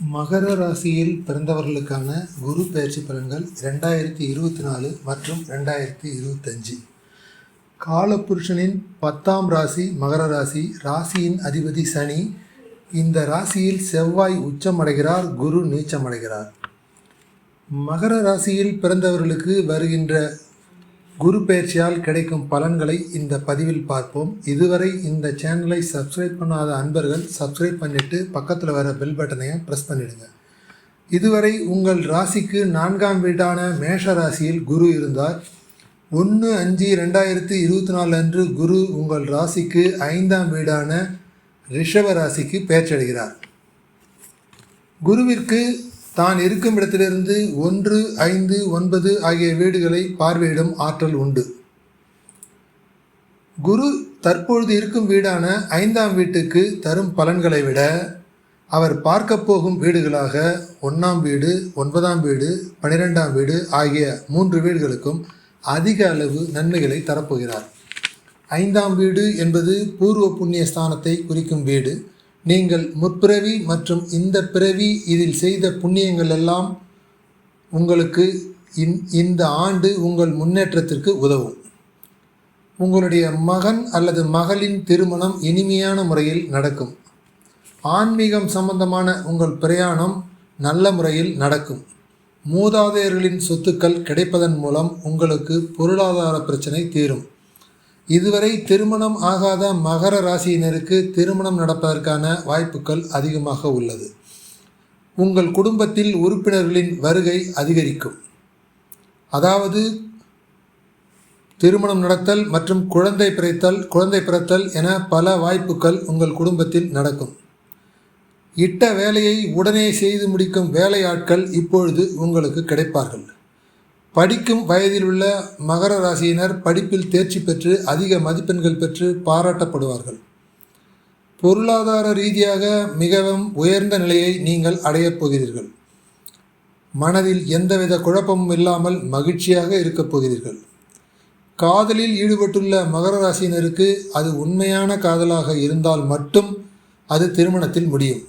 மகர ராசியில் பிறந்தவர்களுக்கான குரு பயிற்சி பலன்கள் ரெண்டாயிரத்தி இருபத்தி நாலு மற்றும் ரெண்டாயிரத்தி இருபத்தஞ்சி. காலபுருஷனின் பத்தாம் ராசி மகர ராசி ராசியின் அதிபதி சனி இந்த ராசியில் செவ்வாய் உச்சமடைகிறார் குரு நீச்சமடைகிறார். மகர ராசியில் பிறந்தவர்களுக்கு வருகின்ற குரு பயிற்சியால் கிடைக்கும் பலன்களை இந்த பதிவில் பார்ப்போம். இதுவரை இந்த சேனலை சப்ஸ்கிரைப் பண்ணாத அன்பர்கள் சப்ஸ்கிரைப் பண்ணிவிட்டு பக்கத்தில் வர பெல் பட்டனையும் ப்ரெஸ் பண்ணிடுங்க. இதுவரை உங்கள் ராசிக்கு நான்காம் வீடான மேஷ ராசியில் குரு இருந்தார். ஒன்று அஞ்சு ரெண்டாயிரத்தி இருபத்தி நாலு அன்று குரு உங்கள் ராசிக்கு ஐந்தாம் வீடான ரிஷப ராசிக்கு பெயர்ச்சடைகிறார் குருவிற்கு தான் இருக்கும் இடத்திலிருந்து ஒன்று ஐந்து ஒன்பது ஆகிய வீடுகளை பார்வையிடும் ஆற்றல் உண்டு. குரு தற்பொழுது இருக்கும் வீடான ஐந்தாம் வீட்டுக்கு தரும் பலன்களை விட அவர் பார்க்க போகும் வீடுகளாக ஒன்றாம் வீடு ஒன்பதாம் வீடு பன்னிரெண்டாம் வீடு ஆகிய மூன்று வீடுகளுக்கும் அதிக அளவு நன்மைகளை தரப்போகிறார். ஐந்தாம் வீடு என்பது பூர்வ புண்ணிய ஸ்தானத்தை குறிக்கும் வீடு. நீங்கள் முற்பிறவி மற்றும் இந்த பிறவி இதில் செய்த புண்ணியங்கள் எல்லாம் உங்களுக்கு இந் இந்த ஆண்டு உங்கள் முன்னேற்றத்திற்கு உதவும். உங்களுடைய மகன் அல்லது மகளின் திருமணம் இனிமையான முறையில் நடக்கும். ஆன்மீகம் சம்பந்தமான உங்கள் பிரயாணம் நல்ல முறையில் நடக்கும். மூதாதையர்களின் சொத்துக்கள் கிடைப்பதன் மூலம் உங்களுக்கு பொருளாதார பிரச்சனை தீரும். இதுவரை திருமணம் ஆகாத மகர ராசியினருக்கு திருமணம் நடப்பதற்கான வாய்ப்புகள் அதிகமாக உள்ளது. உங்கள் குடும்பத்தில் உறுப்பினர்களின் வருகை அதிகரிக்கும். அதாவது திருமணம் நடத்தல் மற்றும் குழந்தை பிறத்தல் குழந்தை பிறத்தல் என பல வாய்ப்புகள் உங்கள் குடும்பத்தில் நடக்கும். இட்ட வேலையை உடனே செய்து முடிக்கும் வேலையாட்கள் இப்பொழுது உங்களுக்கு கிடைப்பார்கள். படிக்கும் வயதில் உள்ள மகர ராசியினர் படிப்பில் தேர்ச்சி பெற்று அதிக மதிப்பெண்கள் பெற்று பாராட்டப்படுவார்கள். பொருளாதார ரீதியாக மிகவும் உயர்ந்த நிலையை நீங்கள் அடையப் போகிறீர்கள். மனதில் எந்தவித குழப்பமும் இல்லாமல் மகிழ்ச்சியாக இருக்கப் போகிறீர்கள். காதலில் ஈடுபட்டுள்ள மகர ராசியினருக்கு அது உண்மையான காதலாக இருந்தால் மட்டும் அது திருமணத்தில் முடியும்.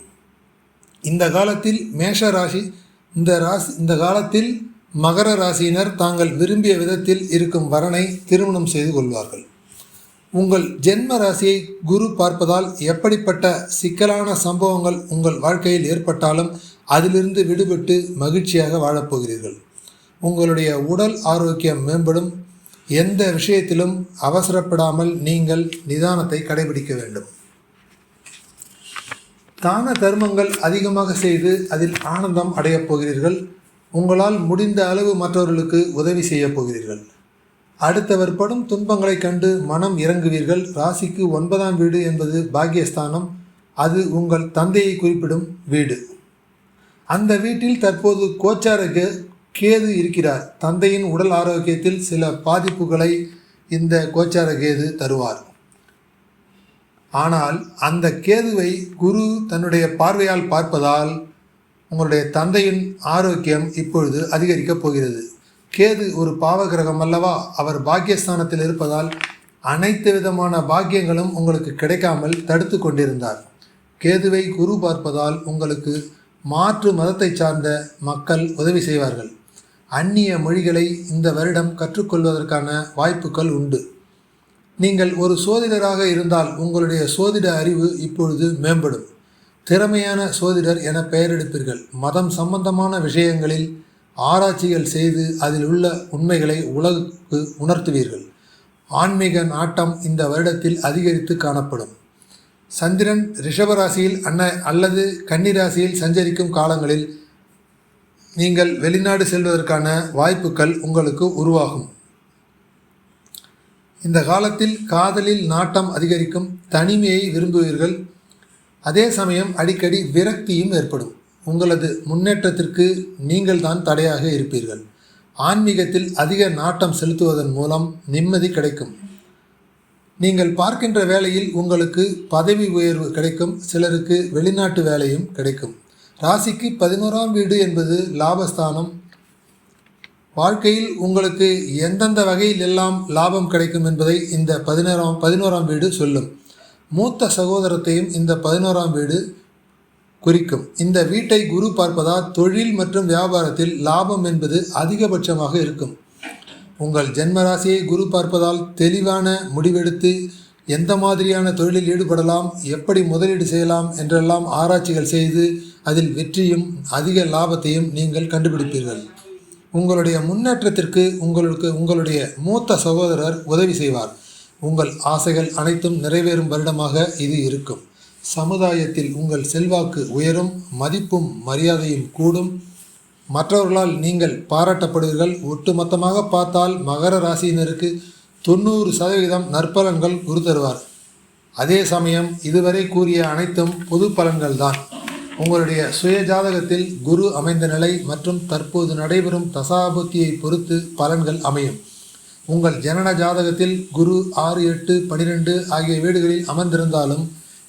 இந்த காலத்தில் மேஷ ராசி இந்த ராசி இந்த காலத்தில் மகர ராசியினர் தாங்கள் விரும்பிய விதத்தில் இருக்கும் வரனை திருமணம் செய்து கொள்வார்கள். உங்கள் ஜென்ம ராசியை குரு பார்ப்பதால் எப்படிப்பட்ட சிக்கலான சம்பவங்கள் உங்கள் வாழ்க்கையில் ஏற்பட்டாலும் அதிலிருந்து விடுபட்டு மகிழ்ச்சியாக வாழப்போகிறீர்கள். உங்களுடைய உடல் ஆரோக்கியம் மேம்படும். எந்த விஷயத்திலும் அவசரப்படாமல் நீங்கள் நிதானத்தை கடைபிடிக்க வேண்டும். தான தர்மங்கள் அதிகமாக செய்து அதில் ஆனந்தம் அடையப் போகிறீர்கள். உங்களால் முடிந்த அளவு மற்றவர்களுக்கு உதவி செய்யப் போகிறீர்கள். அடுத்தவர் படும் துன்பங்களைக் கண்டு மனம் இறங்குவீர்கள். ராசிக்கு ஒன்பதாம் வீடு என்பது பாக்கியஸ்தானம். அது உங்கள் தந்தையை குறிப்பிடும் வீடு. அந்த வீட்டில் தற்போது கோச்சார கேது இருக்கிறார். தந்தையின் உடல் ஆரோக்கியத்தில் சில பாதிப்புகளை இந்த கோச்சார கேது தருவார். ஆனால் அந்த கேதுவை குரு தன்னுடைய பார்வையால் பார்ப்பதால் உங்களுடைய தந்தையின் ஆரோக்கியம் இப்பொழுது அதிகரிக்கப் போகிறது. கேது ஒரு பாவகிரகம் அல்லவா? அவர் பாக்கியஸ்தானத்தில் இருப்பதால் அனைத்து விதமான பாக்கியங்களும் உங்களுக்கு கிடைக்காமல் தடுத்து கொண்டிருந்தார். கேதுவை குரு பார்ப்பதால் உங்களுக்கு மாற்று மதத்தை சார்ந்த மக்கள் உதவி செய்வார்கள். அந்நிய மொழிகளை இந்த வருடம் கற்றுக்கொள்வதற்கான வாய்ப்புகள் உண்டு. நீங்கள் ஒரு சோதிடராக இருந்தால் உங்களுடைய சோதிட அறிவு இப்பொழுது மேம்படும். திறமையான சோதிடர் என பெயரெடுப்பீர்கள். மதம் சம்பந்தமான விஷயங்களில் ஆராய்ச்சிகள் செய்து அதில் உள்ள உண்மைகளை உலகுக்கு உணர்த்துவீர்கள். ஆன்மீக நாட்டம் இந்த வருடத்தில் அதிகரித்து காணப்படும். சந்திரன் ரிஷபராசியில் அன்ன அல்லது கன்னிராசியில் சஞ்சரிக்கும் காலங்களில் நீங்கள் வெளிநாடு செல்வதற்கான வாய்ப்புகள் உங்களுக்கு உருவாகும். இந்த காலத்தில் காதலில் நாட்டம் அதிகரிக்கும் தனிமையை விரும்புவீர்கள். அதே சமயம் அடிக்கடி விரக்தியும் ஏற்படும். உங்களது முன்னேற்றத்திற்கு நீங்கள் தான் தடையாக இருப்பீர்கள். ஆன்மீகத்தில் அதிக நாட்டம் செலுத்துவதன் மூலம் நிம்மதி கிடைக்கும். நீங்கள் பார்க்கின்ற வேலையில் உங்களுக்கு பதவி உயர்வு கிடைக்கும் சிலருக்கு வெளிநாட்டு வேலையும் கிடைக்கும். ராசிக்கு பதினோராம் வீடு என்பது லாபஸ்தானம். வாழ்க்கையில் உங்களுக்கு எந்தெந்த வகையில் எல்லாம் லாபம் கிடைக்கும் என்பதை இந்த பதினோராம் பதினோராம் வீடு சொல்லும். மூத்த சகோதரத்தையும் இந்த பதினோராம் வீடு குறிக்கும். இந்த வீட்டை குரு பார்ப்பதால் தொழில் மற்றும் வியாபாரத்தில் லாபம் என்பது அதிகபட்சமாக இருக்கும். உங்கள் ஜென்மராசியை குரு பார்ப்பதால் தெளிவான முடிவெடுத்து எந்த மாதிரியான தொழிலில் ஈடுபடலாம் எப்படி முதலீடு செய்யலாம் என்றெல்லாம் ஆராய்ச்சிகள் செய்து அதில் வெற்றியும் அதிக லாபத்தையும் நீங்கள் கண்டுபிடிப்பீர்கள். உங்களுடைய முன்னேற்றத்திற்கு உங்களுக்கு உங்களுடைய மூத்த சகோதரர் உதவி செய்வார். உங்கள் ஆசைகள் அனைத்தும் நிறைவேறும் வருடமாக இது இருக்கும். சமுதாயத்தில் உங்கள் செல்வாக்கு உயரும் மதிப்பும் மரியாதையும் கூடும். மற்றவர்களால் நீங்கள் பாராட்டப்படுவீர்கள். ஒட்டுமொத்தமாக பார்த்தால் மகர ராசியினருக்கு தொண்ணூறு சதவீதம் நற்பலன்கள் குரு தருவார். அதே சமயம் இதுவரை கூறிய அனைத்தும் பொது பலன்கள்தான். உங்களுடைய சுய ஜாதகத்தில் குரு அமைந்த நிலை மற்றும் தற்போது நடைபெறும் தசாபுத்தியை பொறுத்து பலன்கள் அமையும். உங்கள் ஜனன ஜாதகத்தில் குரு ஆறு எட்டு பனிரெண்டு ஆகிய வீடுகளில் அமர்ந்திருந்தாலும்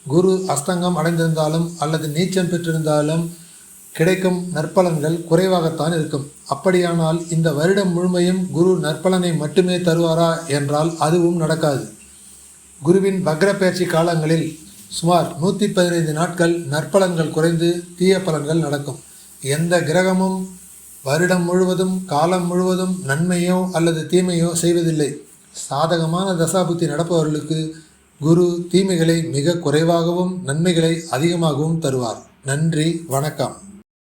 குரு அஸ்தங்கம் அடைந்திருந்தாலும் அல்லது நீச்சம் பெற்றிருந்தாலும் கிடைக்கும் நற்பலன்கள் குறைவாகத்தான் இருக்கும். அப்படியானால் இந்த வருடம் முழுமையும் குரு நற்பலனை மட்டுமே தருவாரா என்றால் அதுவும் நடக்காது. குருவின் வக்ர பயிற்சி காலங்களில் சுமார் நூற்றி பதினைந்து நாட்கள் நற்பலன்கள் குறைந்து தீய பலன்கள் நடக்கும். எந்த கிரகமும் வருடம் முழுவதும் காலம் முழுவதும் நன்மையோ அல்லது தீமையோ செய்வதில்லை. சாதகமான தசாபுத்தி நடப்பவர்களுக்கு குரு தீமைகளை மிக குறைவாகவும் நன்மைகளை அதிகமாகவும் தருவார். நன்றி வணக்கம்.